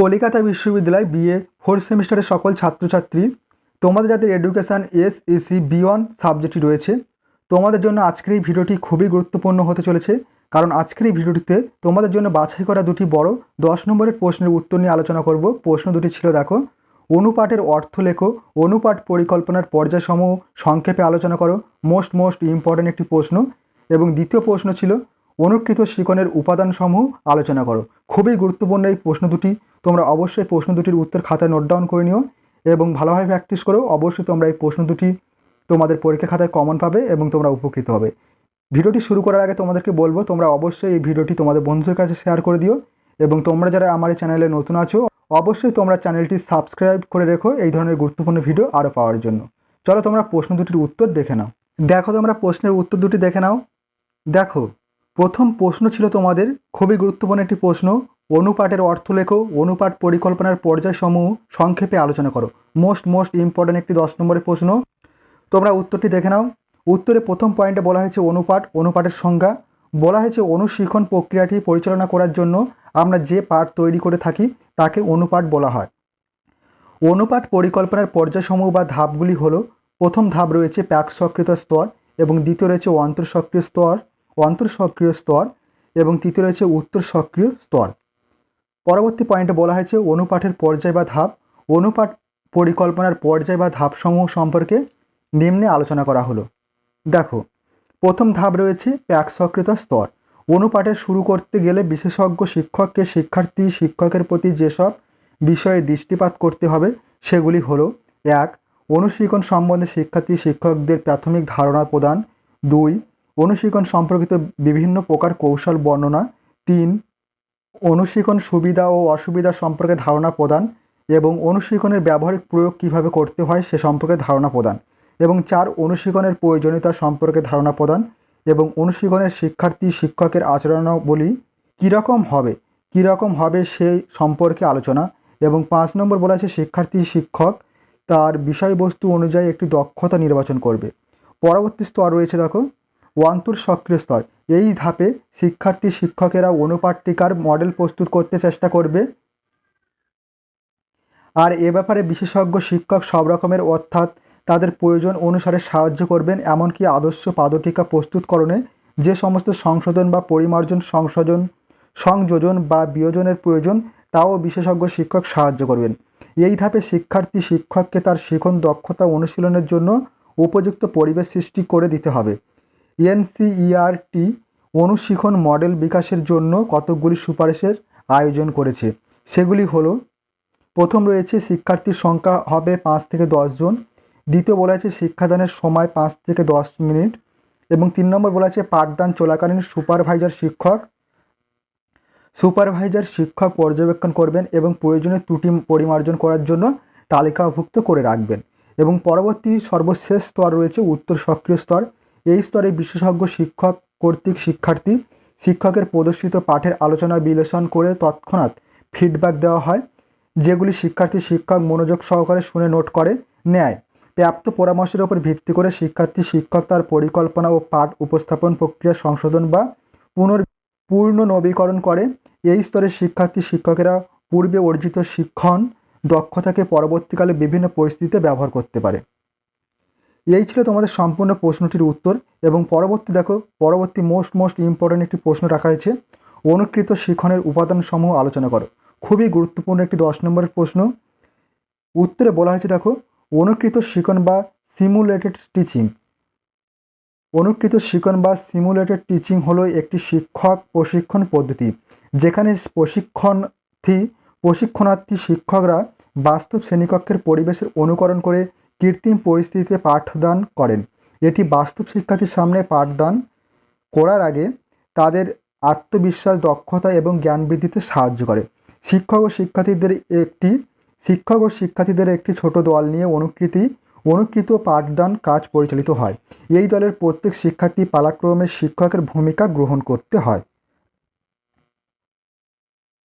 কলিকাতা বিশ্ববিদ্যালয় BA fourth সেমিস্টারের সকল ছাত্রছাত্রী, তোমাদের যাদের education S AC B one সাবজেক্টটি রয়েছে, তোমাদের জন্য আজকের এই ভিডিওটি খুবই গুরুত্বপূর্ণ হতে চলেছে। কারণ আজকের এই ভিডিওটিতে তোমাদের জন্য বাছাই করা দুটি বড় দশ নম্বরের প্রশ্নের উত্তর নিয়ে আলোচনা করব। প্রশ্ন দুটি ছিল, দেখো অনুপাটের অর্থ লেখো অনুপাট পরিকল্পনার পর্যায়সমূহ সংক্ষেপে আলোচনা করো। মোস্ট মোস্ট ইম্পর্ট্যান্ট একটি প্রশ্ন। এবং দ্বিতীয় প্রশ্ন ছিল অনুকৃত শিকনের উপাদানসমূহ আলোচনা করো। খুবই গুরুত্বপূর্ণ এই প্রশ্ন দুটি। তোমরা অবশ্যই প্রশ্ন দুটির উত্তর খাতায় নোট ডাউন করে নিও এবং ভালোভাবে প্র্যাকটিস করো। অবশ্যই তোমরা এই প্রশ্ন দুটি তোমাদের পরীক্ষা খাতায় কমন পাবে এবং তোমরা উপকৃত হবে। ভিডিওটি শুরু করার আগে তোমাদেরকে বলব, তোমরা অবশ্যই এই ভিডিওটি তোমাদের বন্ধুদের কাছে শেয়ার করে দিও এবং তোমরা যারা আমার এই চ্যানেলে নতুন আছো, অবশ্যই তোমরা চ্যানেলটি সাবস্ক্রাইব করে রেখো এই ধরনের গুরুত্বপূর্ণ ভিডিও আরও পাওয়ার জন্য। চলো তোমরা প্রশ্ন দুটির উত্তর দেখে নাও। দেখো তোমরা প্রশ্নের উত্তর দুটি দেখে নাও। দেখো প্রথম প্রশ্ন ছিল তোমাদের, খুবই গুরুত্বপূর্ণ একটি প্রশ্ন অনুপাটের অর্থ লেখো অনুপাট পরিকল্পনার পর্যায়সমূহ সংক্ষেপে আলোচনা করো। মোস্ট মোস্ট ইম্পর্ট্যান্ট একটি দশ নম্বরের প্রশ্ন। তোমরা উত্তরটি দেখে নাও। উত্তরে প্রথম পয়েন্টে বলা হয়েছে অনুপাট অনুপাটের সংজ্ঞা। বলা হয়েছে অনুশিখন প্রক্রিয়াটি পরিচালনা করার জন্য আমরা যে পাঠ তৈরি করে থাকি, তাকে অনুপাট বলা হয়। অনুপাট পরিকল্পনার পর্যায়সমূহ বা ধাপগুলি হলো, প্রথম ধাপ রয়েছে প্যাক সক্রিয় স্তর এবং দ্বিতীয় রয়েছে অন্তঃসক্রিয় স্তর। অন্তঃসক্রিয় স্তর এবং তৃতীয় রয়েছে উত্তর সক্রিয় স্তর। পরবর্তী পয়েন্টে বলা হয়েছে অনুপাঠের পর্যায় বা ধাপ। অনুপাট পরিকল্পনার পর্যায় বা ধাপসমূহ সম্পর্কে নিম্নে আলোচনা করা হলো। দেখো, প্রথম ধাপ রয়েছে প্যাক সক্রিয়তা স্তর। অনুপাঠে শুরু করতে গেলে বিশেষজ্ঞ, শিক্ষককে শিক্ষার্থী, শিক্ষকের প্রতি যেসব বিষয়ে দৃষ্টিপাত করতে হবে, সেগুলি হলো, এক, অনুশীলন সম্বন্ধে শিক্ষার্থী, শিক্ষকদের প্রাথমিক ধারণা প্রদান। দুই অনুশীলন সম্পর্কিত বিভিন্ন প্রকার কৌশল, বর্ণনা। তিন অনুশীলন সুবিধা ও অসুবিধা সম্পর্কে ধারণা প্রদান এবং অনুশীকনের ব্যবহারিক প্রয়োগ কীভাবে করতে হয় সে সম্পর্কে ধারণা প্রদান। এবং চার, অনুশীকনের প্রয়োজনীয়তা সম্পর্কে ধারণা প্রদান এবং অনুশীকনের শিক্ষার্থী, শিক্ষকের আচরণাবলী কীরকম হবে কীরকম হবে সেই সম্পর্কে আলোচনা। এবং পাঁচ নম্বর বলা আছে, শিক্ষার্থী, শিক্ষক তার বিষয়বস্তু অনুযায়ী একটি দক্ষতা নির্বাচন করবে। পরবর্তী স্তর রয়েছে দেখো। অন্তর সক্রিয় স্তর। এই ধাপে শিক্ষার্থী, শিক্ষকেরা অনুপাট্টিকার মডেল প্রস্তুত করতে চেষ্টা করবে। আর এ ব্যাপারে বিশেষজ্ঞ, শিক্ষক সব রকমের অর্থাৎ তাদের প্রয়োজন অনুসারে সাহায্য করবেন, এমনকি আদর্শ পাদটিকা প্রস্তুতকরণে যে সমস্ত সংশোধন বা পরিমার্জন, সংশোধন, সংযোজন বা বিয়োজনের প্রয়োজন, তাও বিশেষজ্ঞ, শিক্ষক সাহায্য করবেন। এই ধাপে শিক্ষার্থী, শিক্ষককে তার শিখন দক্ষতা অনুশীলনের জন্য উপযুক্ত পরিবেশ সৃষ্টি করে দিতে হবে। এনসিইআরটি অনুশীখন মডেল বিকাশের জন্য কতকগুলি সুপারিশের আয়োজন করেছে? সেগুলি হলো, প্রথম রয়েছে শিক্ষার্থীর সংখ্যা হবে পাঁচ থেকে জন। দ্বিতীয় বলা আছে শিক্ষাদানের সময় পাঁচ থেকে দশ মিনিট। এবং তিন নম্বর বলা আছে পাঠদান চলাকালীন সুপারভাইজার শিক্ষক। সুপারভাইজার শিক্ষক পর্যবেক্ষণ করবেন এবং প্রয়োজনে ত্রুটি পরিমার্জন করার জন্য তালিকাভুক্ত করে রাখবেন। এবং পরবর্তী সর্বশেষ স্তর রয়েছে উত্তর সক্রিয় স্তর এই স্তরে বিশেষজ্ঞ শিক্ষক কর্তৃক শিক্ষার্থী শিক্ষকের প্রদর্শিত পাঠের আলোচনা বিশ্লেষণ করে তৎক্ষণাৎ ফিডব্যাক দেওয়া হয়, যেগুলি শিক্ষার্থী শিক্ষক মনোযোগ সহকারে শুনে নোট করে, নেয়। প্রাপ্ত পরামর্শের ওপর ভিত্তি করে শিক্ষার্থী শিক্ষক তার পরিকল্পনা ও পাঠ উপস্থাপন প্রক্রিয়া সংশোধন বা পুনর পূর্ণ নবীকরণ করে। এই স্তরের শিক্ষার্থী শিক্ষকেরা পূর্বে অর্জিত শিক্ষণ, দক্ষতাকে পরবর্তীকালে বিভিন্ন পরিস্থিতিতে ব্যবহার করতে পারে। এই ছিল তোমাদের সম্পূর্ণ প্রশ্নটির উত্তর এবং পরবর্তী দেখো, পরবর্তী মোস্ট মোস্ট ইম্পর্ট্যান্ট একটি প্রশ্ন রাখা হয়েছে। অনুকৃত শিক্ষণের উপাদানসমূহ আলোচনা করো। খুবই গুরুত্বপূর্ণ একটি দশ নম্বরের প্রশ্ন। উত্তরে বলা হয়েছে দেখো, অনুকৃত শিখন বা সিমুলেটেড টিচিং অনুকৃত শিখন বা সিমুলেটেড টিচিং হলো একটি শিক্ষক প্রশিক্ষণ পদ্ধতি, যেখানে প্রশিক্ষণার্থী প্রশিক্ষণার্থী শিক্ষকরা বাস্তব শ্রেণীকক্ষের পরিবেশের অনুকরণ করে কৃত্রিম পরিস্থিতিতে পাঠদান করেন। এটি বাস্তব শিক্ষার্থীর সামনে পাঠদান করার আগে তাদের আত্মবিশ্বাস, দক্ষতা এবং জ্ঞান বৃদ্ধিতে সাহায্য করে। শিক্ষক ও শিক্ষার্থীদের একটি শিক্ষক ও শিক্ষার্থীদের একটি ছোট দল নিয়ে অনুকৃতি, অনুকৃত পাঠদান কাজ পরিচালিত হয়। এই দলের প্রত্যেক শিক্ষার্থী পালাক্রমে শিক্ষকের ভূমিকা গ্রহণ করতে হয়।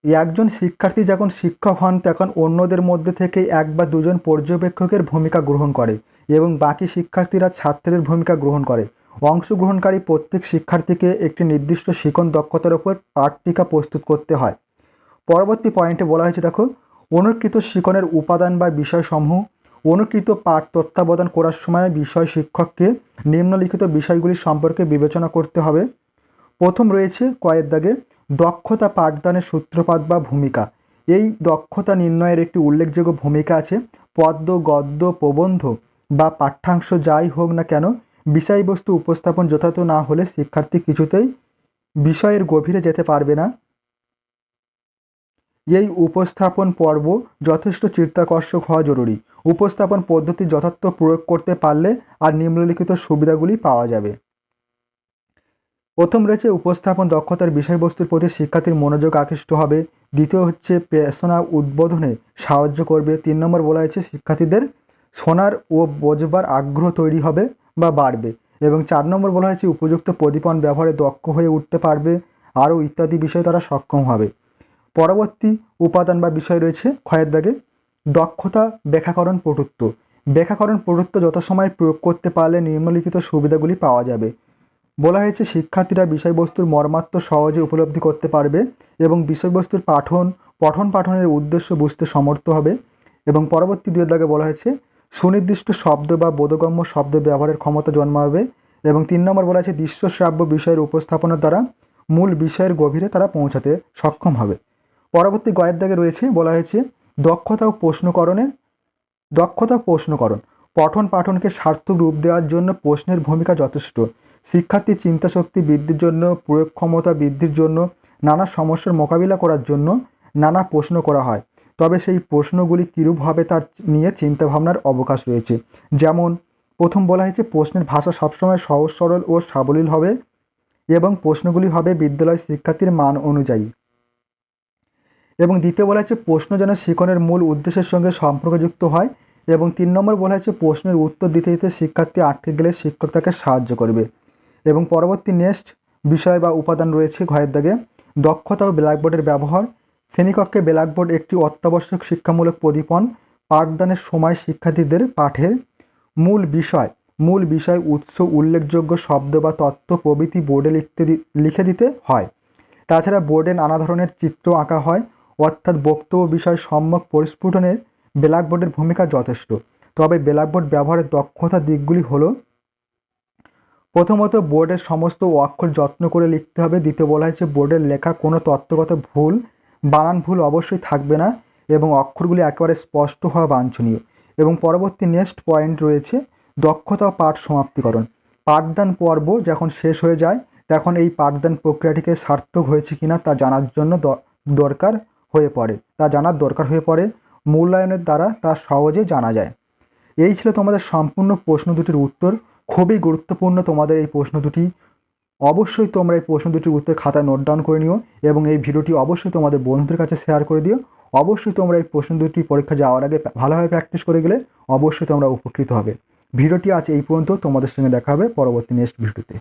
একজন শিক্ষার্থী যখন শিক্ষক হন, তখন অন্যদের মধ্যে থেকে এক বা দুজন পর্যবেক্ষকের ভূমিকা গ্রহণ করে এবং বাকি শিক্ষার্থীরা ছাত্রের ভূমিকা গ্রহণ করে। অংশগ্রহণকারী প্রত্যেক শিক্ষার্থীকে একটি নির্দিষ্ট শিখন দক্ষতার উপর পাঠটিকা প্রস্তুত করতে হয়। পরবর্তী পয়েন্টে বলা হয়েছে, দেখো, অনুকৃত শিকনের উপাদান বা বিষয়সমূহ অনুকৃত পাঠ তত্ত্বাবধান করার সময় বিষয় শিক্ষককে নিম্নলিখিত বিষয়গুলি সম্পর্কে বিবেচনা করতে হবে। প্রথম রয়েছে কয়ের দাগে দক্ষতা পাঠদানের সূত্রপাত বা ভূমিকা। এই দক্ষতা নির্ণয়ের একটি উল্লেখযোগ্য ভূমিকা আছে পদ্য গদ্য, প্রবন্ধ বা পাঠ্যাংশ যাই হোক না কেন, বিষয়বস্তু উপস্থাপন যথাযথ না হলে শিক্ষার্থী কিছুতেই বিষয়ের গভীরে যেতে পারবে না। এই উপস্থাপন পর্ব যথেষ্ট চিত্তাকর্ষক হওয়া জরুরি। উপস্থাপন পদ্ধতি যথার্থ প্রয়োগ করতে পারলে আর নিম্নলিখিত সুবিধাগুলি পাওয়া যাবে। প্রথম রয়েছে উপস্থাপন দক্ষতার বিষয়বস্তুর প্রতি শিক্ষার্থীর মনোযোগ আকৃষ্ট হবে। দ্বিতীয় হচ্ছে পেশনা উদ্বোধনে সাহায্য করবে। তিন নম্বর বলা হয়েছে শিক্ষার্থীদের শোনার ও বোঝবার আগ্রহ তৈরি হবে বা বাড়বে। এবং চার নম্বর বলা হয়েছে উপযুক্ত প্রদীপন ব্যবহারে দক্ষ হয়ে উঠতে পারবে আরও ইত্যাদি বিষয়ে তারা সক্ষম হবে। পরবর্তী উপাদান বা বিষয় রয়েছে ক্ষয়ের দাগে দক্ষতা ব্যাখ্যাকরণ পটুত্ব। ব্যাখ্যাকরণ পটুত্ব যথাসময় প্রয়োগ করতে পারলে নিম্নলিখিত সুবিধাগুলি পাওয়া যাবে। বলা হয়েছে শিক্ষার্থীরা বিষয়বস্তুর মর্মাত্ম সহজে উপলব্ধি করতে পারবে এবং বিষয়বস্তুর পাঠন, পঠন পাঠনের উদ্দেশ্য বুঝতে সমর্থ হবে এবং পরবর্তী দুই দাগে বলা হয়েছে, সুনির্দিষ্ট শব্দ বা বোধগম্য শব্দ ব্যবহারের ক্ষমতা জন্মাবে এবং তিন নম্বর বলা হয়েছে, দৃশ্যশ্রাব্য বিষয়ের উপস্থাপনের দ্বারা মূল বিষয়ের গভীরে তারা পৌঁছাতে সক্ষম হবে। পরবর্তী গয়ের দাগে রয়েছে, বলা হয়েছে, দক্ষতা ও প্রশ্নকরণের দক্ষতা প্রশ্নকরণ, পঠন পাঠনকে সার্থক রূপ দেওয়ার জন্য প্রশ্নের ভূমিকা যথেষ্ট। শিক্ষার্থীর চিন্তাশক্তি বৃদ্ধির জন্য প্রয়োগ ক্ষমতা বৃদ্ধির জন্য, নানা সমস্যার মোকাবিলা করার জন্য নানা প্রশ্ন করা হয়। তবে সেই প্রশ্নগুলি কীরূপ হবে তার নিয়ে চিন্তাভাবনার অবকাশ রয়েছে? যেমন, প্রথম বলা হয়েছে, প্রশ্নের ভাষা সবসময় সহজ, সরল ও সাবলীল হবে এবং প্রশ্নগুলি হবে বিদ্যালয় শিক্ষার্থীর মান অনুযায়ী। এবং দ্বিতীয় বলা হয়েছে, প্রশ্ন যেন শিখনের মূল উদ্দেশ্যের সঙ্গে সম্পর্কযুক্ত হয় এবং তিন নম্বর বলা হয়েছে, প্রশ্নের উত্তর দিতে দিতে শিক্ষার্থী আটকে গেলে শিক্ষক তাকে সাহায্য করবে। এবং পরবর্তী নেক্সট বিষয় বা উপাদান রয়েছে ঘয়ের দাগে, দক্ষতা ও ব্ল্যাকবোর্ডের ব্যবহার। শ্রেণীকক্ষে ব্ল্যাকবোর্ড একটি অত্যাবশ্যক শিক্ষামূলক প্রদীপন পাঠদানের সময় শিক্ষার্থীদের পাঠের মূল বিষয় মূল বিষয় উৎস, উল্লেখযোগ্য শব্দ বা তত্ত্ব, প্রভৃতি বোর্ডে লিখতে লিখে দিতে হয়। তাছাড়া বোর্ডে নানা ধরনের চিত্র আঁকা হয়, অর্থাৎ বক্তব্য বিষয় সম্যক পরিস্ফুটনের ব্ল্যাকবোর্ডের ভূমিকা যথেষ্ট। তবে ব্ল্যাকবোর্ড ব্যবহারের দক্ষতা দিকগুলি হলো প্রথমত বোর্ডের সমস্ত অক্ষর যত্ন করে লিখতে হবে। দ্বিতীয় বলা হয়েছে, বোর্ডের লেখা কোনো তত্ত্বগত ভুল, বানান ভুল অবশ্যই থাকবে না এবং অক্ষরগুলি একেবারে স্পষ্ট হওয়া বাঞ্ছনীয়। এবং পরবর্তী নেক্সট পয়েন্ট রয়েছে, দক্ষতা পাঠ সমাপ্তিকরণ। পাঠদান পর্ব যখন শেষ হয়ে যায়, তখন এই পাঠদান প্রক্রিয়াটিকে সার্থক হয়েছে কিনা তা জানার জন্য দরকার হয়ে পড়ে। তা জানার দরকার হয়ে পড়ে মূল্যায়নের দ্বারা তা সহজে জানা যায়। এই ছিল তোমাদের সম্পূর্ণ প্রশ্ন দুটির উত্তর। খুবই গুরুত্বপূর্ণ তোমাদের এই প্রশ্ন দুটি। অবশ্যই তোমরা এই প্রশ্ন দুটির উত্তর খাতায় নোট ডাউন করে নিও এবং এই ভিডিওটি অবশ্যই তোমাদের বন্ধুদের কাছে শেয়ার করে দিও। অবশ্যই তোমরা এই প্রশ্ন দুটি পরীক্ষা যাওয়ার আগে ভালোভাবে প্র্যাকটিস করে গেলে অবশ্যই তোমরা উপকৃত হবে। ভিডিওটি আজ এই পর্যন্ত, তোমাদের সঙ্গে দেখা হবে পরবর্তী নেক্সট ভিডিওতে